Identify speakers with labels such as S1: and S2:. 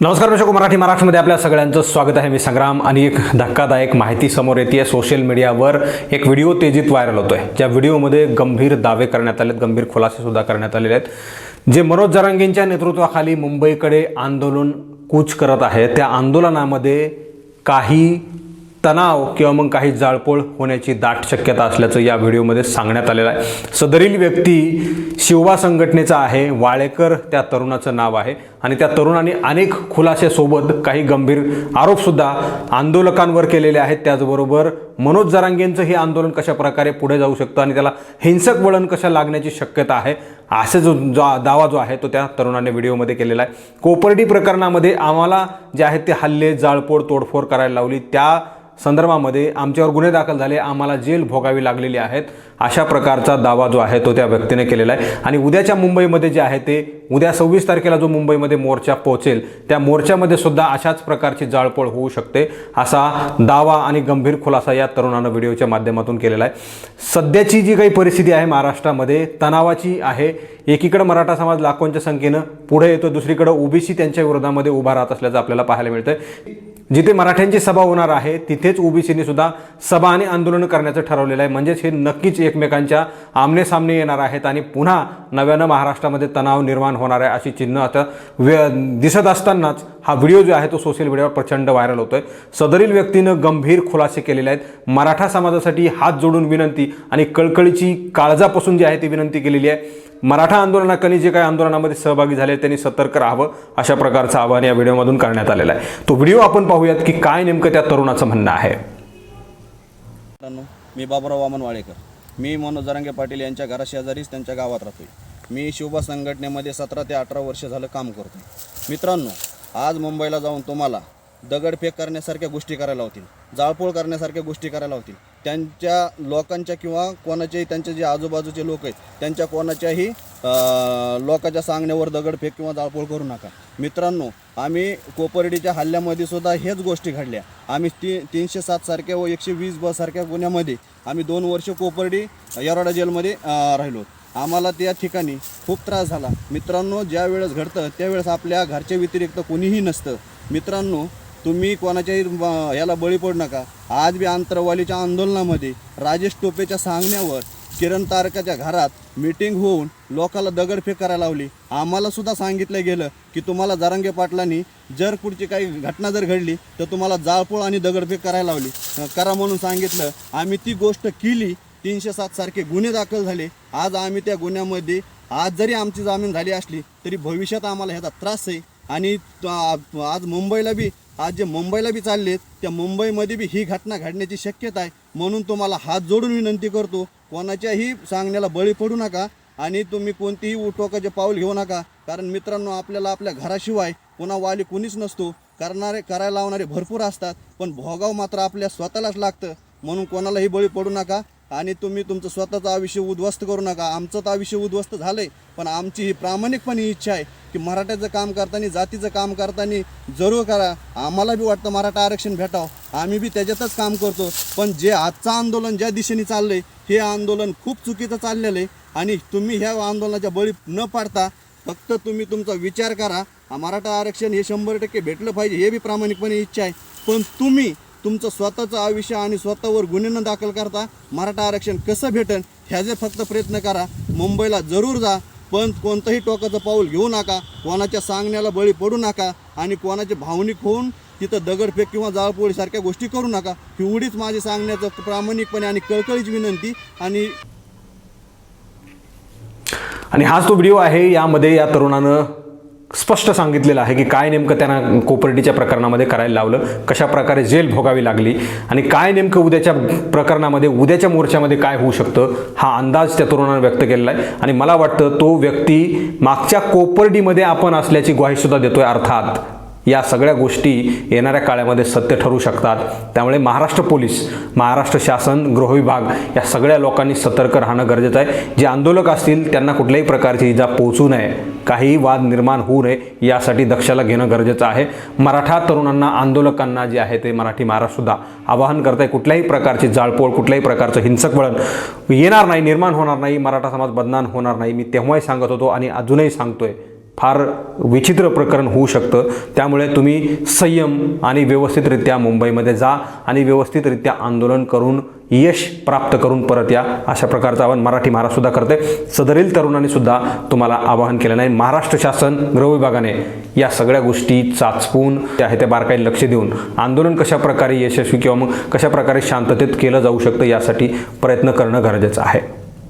S1: नमस्कार दर्शक मराठी महाराष्ट्रामध्ये आपल्या सगळ्यांचं स्वागत आहे. मी संग्राम आणि एक धक्कादायक माहिती समोर येते सोशल मीडियावर एक व्हिडिओ तेजीत व्हायरल होतोय. ज्या व्हिडिओमध्ये गंभीर दावे करण्यात आलेत गंभीर खुलासे सुद्धा करण्यात आलेले आहेत. जे मनोज जरांगेंच्या नेतृत्वाखाली मुंबईकडे आंदोलन कूच करत आहे. त्या आंदोलनामध्ये काही तणाव किंवा मग काही जाळपोळ होण्याची दाट शक्यता असल्याचं या व्हिडिओमध्ये सांगण्यात आलेलं आहे. सदरील व्यक्ती शिवबा संघटनेचा आहे. वाळेकर त्या तरुणाचं नाव आहे. आणि त्या तरुणाने अनेक खुलाशासोबत काही गंभीर आरोपसुद्धा आंदोलकांवर केलेले आहेत. त्याचबरोबर मनोज जरांगेंचं हे आंदोलन कशा प्रकारे पुढे जाऊ शकतं आणि त्याला हिंसक वळण कशा लागण्याची शक्यता आहे असे जो जो दावा जो आहे तो त्या तरुणाने व्हिडिओमध्ये केलेला आहे. कोपर्डी प्रकरणामध्ये आम्हाला जे आहे ते हल्ले जाळपोळ तोडफोड करायला लावली. त्या संदर्भामध्ये आमच्यावर गुन्हे दाखल झाले आम्हाला जेल भोगावी लागलेली आहेत. अशा प्रकारचा दावा जो आहे तो त्या व्यक्तीने केलेला आहे. आणि उद्याच्या मुंबईमध्ये जे आहे ते उद्या सव्वीस तारखेला जो मुंबईमध्ये मोर्चा पोहोचेल त्या मोर्चामध्ये सुद्धा अशाच प्रकारची जाळपोळ होऊ शकते असा दावा आणि गंभीर खुलासा या तरुणानं व्हिडिओच्या माध्यमातून केलेला आहे. सध्याची जी काही परिस्थिती आहे महाराष्ट्रामध्ये तणावाची आहे. एकीकडे मराठा समाज लाखोंच्या संख्येनं पुढे येतो दुसरीकडे ओबीसी त्यांच्या विरोधामध्ये उभा राहत असल्याचं आपल्याला पाहायला मिळतं जिथे मराठ्यांची सभा होणार आहे तिथेच ओबीसीने सुद्धा सभा आणि आंदोलन करण्याचं ठरवलेलं आहे. म्हणजेच हे नक्कीच एकमेकांच्या आमने सामने येणार आहेत आणि पुन्हा नव्यानं महाराष्ट्रामध्ये तणाव निर्माण होणार आहे अशी चिन्ह आता वे दिसत असतानाच हा व्हिडिओ जो आहे तो सोशल मीडियावर प्रचंड व्हायरल होतोय. सदरील व्यक्तीनं गंभीर खुलासे केलेले आहेत. मराठा समाजासाठी हात जोडून विनंती आणि कळकळीची काळजापासून जी आहे ती विनंती केलेली आहे. मराठा आंदोलनाकडे जे काही आंदोलनामध्ये सहभागी झाले त्यांनी सतर्क राहावं अशा प्रकारचं आवाहन या व्हिडिओमधून करण्यात आलेलं आहे. तो व्हिडिओ आपण पाहूयात की काय नेमकं त्या तरुणाचं म्हणणं आहे.
S2: मित्रांनो मी बाबुराव वामन वाळेकर मी मनोज जरांगे पाटील यांच्या घराशेजारीच त्यांच्या गावात राहतो मी शिवबा संघटनेमध्ये सतरा ते अठरा वर्ष झालं काम करतो मित्रांनो आज मुंबईला जाऊन तुम्हाला दगडफेक करण्यासारख्या गोष्टी करायला होतील जाळपोळ करण्यासारख्या गोष्टी करायला होतील. त्यांच्या लोकांच्या किंवा कोणाच्याही त्यांचे जे आजूबाजूचे लोक आहेत त्यांच्या कोणाच्याही लोकांच्या सांगण्यावर दगडफेक किंवा जाळपोळ करू नका. मित्रांनो आम्ही कोपर्डीच्या हल्ल्यामध्ये सुद्धा हेच गोष्टी घडल्या. आम्ही ती तीनशे सातसारख्या व एकशे वीस बसारख्या गुन्ह्यामध्ये आम्ही दोन वर्ष कोपर्डी येरोडा जेलमध्ये राहिलो आम्हाला त्या ठिकाणी खूप त्रास झाला. मित्रांनो ज्या वेळेस घडतं त्यावेळेस आपल्या घरच्या व्यतिरिक्त कोणीही नसतं. मित्रांनो तुम्ही कोणाच्याही ह्याला याला बळी पडू नका. आज बी आंतरवालीच्या आंदोलनामध्ये राजेश टोपेच्या सांगण्यावर किरण तारकाच्या घरात मीटिंग होऊन लोकाला दगडफेक करायला लावली. आम्हाला सुद्धा सांगितलं गेलं की तुम्हाला जरंगे पाटलांनी जर पुढची काही घटना जर घडली तर तुम्हाला जाळपोळ आणि दगडफेक करायला लावली. करा म्हणून सांगितलं. आम्ही ती गोष्ट केली. तीनशे सात सारखे गुन्हे दाखल झाले. आज आम्ही त्या गुन्ह्यामध्ये आज जरी आमची जामीन झाली असली तरी भविष्यात आम्हाला ह्याचा त्रास आहे. आणि आज मुंबईला बी आज जे मुंबईला बी चाललेत त्या मुंबईमध्ये बी ही घटना घडण्याची शक्यता आहे. म्हणून तुम्हाला हात जोडून विनंती करतो कोणाच्याही सांगण्याला बळी पडू नका आणि तुम्ही कोणतीही उठोकाचे पाऊल घेऊ नका. कारण मित्रांनो आपल्याला आपल्या घराशिवाय पुन्हा वाली कोणीच नसतो. करणारे करायला लावणारे भरपूर असतात पण भोगाव मात्र आपल्या स्वतःलाच लागतं. म्हणून कोणालाही बळी पडू नका. आणि तुम्ही तुमचं स्वतःचं आयुष्य उद्ध्वस्त करू नका. आमचं तर आयुष्य उद्ध्वस्त आहे पण आमची ही प्रामाणिकपणे इच्छा आहे की मराठ्याचं काम करताना जातीचं काम करताना जरूर करा. आम्हाला बी वाटतं मराठा आरक्षण भेटावं. आम्ही बी त्याच्यातच काम करतो. पण जे आजचं आंदोलन ज्या दिशेने चाललं आहे हे आंदोलन खूप चुकीचं चाललेलं आहे. आणि तुम्ही ह्या आंदोलनाच्या बळी न पाडता फक्त तुम्ही तुमचा विचार करा. मराठा आरक्षण हे शंभर टक्के भेटलं पाहिजे हे बी प्रामाणिकपणे इच्छा आहे. पण तुम्ही तुमचं स्वतःचं आयुष्य आणि स्वतःवर गुन्हे न दाखल करता मराठा आरक्षण कसं भेटन ह्याचे फक्त प्रयत्न करा. मुंबईला जरूर जा पण कोणतंही टोकाचं पाऊल घेऊ नका कोणाच्या सांगण्याला बळी पडू नका आणि कोणाचे भावनिक होऊन तिथं दगडफेक किंवा जाळपोळीसारख्या गोष्टी करू नका. एवढीच माझी सांगण्याचं प्रामाणिकपणे आणि कळकळीची विनंती आणि
S1: आणि हाच तो व्हिडिओ आहे यामध्ये या तरुणानं स्पष्ट सांगितलेलं आहे की काय नेमकं त्यांना कोपर्डीच्या प्रकरणामध्ये करायला लावलं कशा प्रकारे जेल भोगावी लागली आणि काय नेमकं उद्याच्या प्रकरणामध्ये उद्याच्या मोर्चामध्ये काय होऊ शकतं हा अंदाज त्या तरुणानं व्यक्त केलेला आहे. आणि मला वाटतं तो व्यक्ती मागच्या कोपर्डीमध्ये आपण असल्याची ग्वाहीसुद्धा देतोय अर्थात. या सगळ्या गोष्टी येणाऱ्या काळामध्ये सत्य ठरू शकतात. त्यामुळे महाराष्ट्र पोलीस महाराष्ट्र शासन गृहविभाग या सगळ्या लोकांनी सतर्क राहणं गरजेचं आहे. जे आंदोलक असतील त्यांना कुठल्याही प्रकारची इजा पोहोचू नये. काही वाद निर्माण होऊ नये यासाठी दक्षाला घेणं गरजेचं आहे. मराठा तरुणांना आंदोलकांना जे आहे ते मराठी महाराष्ट्रसुद्धा आवाहन करत आहे कुठल्याही प्रकारची जाळपोळ कुठल्याही प्रकारचं हिंसक वळण येणार नाही निर्माण होणार नाही. मराठा समाज बदनाम होणार नाही. मी तेव्हाही सांगत होतो आणि अजूनही सांगतोय. फार विचित्र प्रकरण होऊ शकतं. त्यामुळे तुम्ही संयम आणि व्यवस्थितरित्या मुंबईमध्ये जा आणि व्यवस्थितरित्या आंदोलन करून यश प्राप्त करून परत या. अशा प्रकारचं आवाहन मराठी महाराजसुद्धा करते. सदरील तरुणांनी सुद्धा तुम्हाला आवाहन केलं नाही. महाराष्ट्र शासन गृह विभागाने या सगळ्या गोष्टी चाचपून त्या आहे त्या बारकाई लक्ष देऊन आंदोलन कशा प्रकारे यशस्वी किंवा मग कशा प्रकारे शांततेत केलं जाऊ शकतं यासाठी प्रयत्न करणं गरजेचं आहे.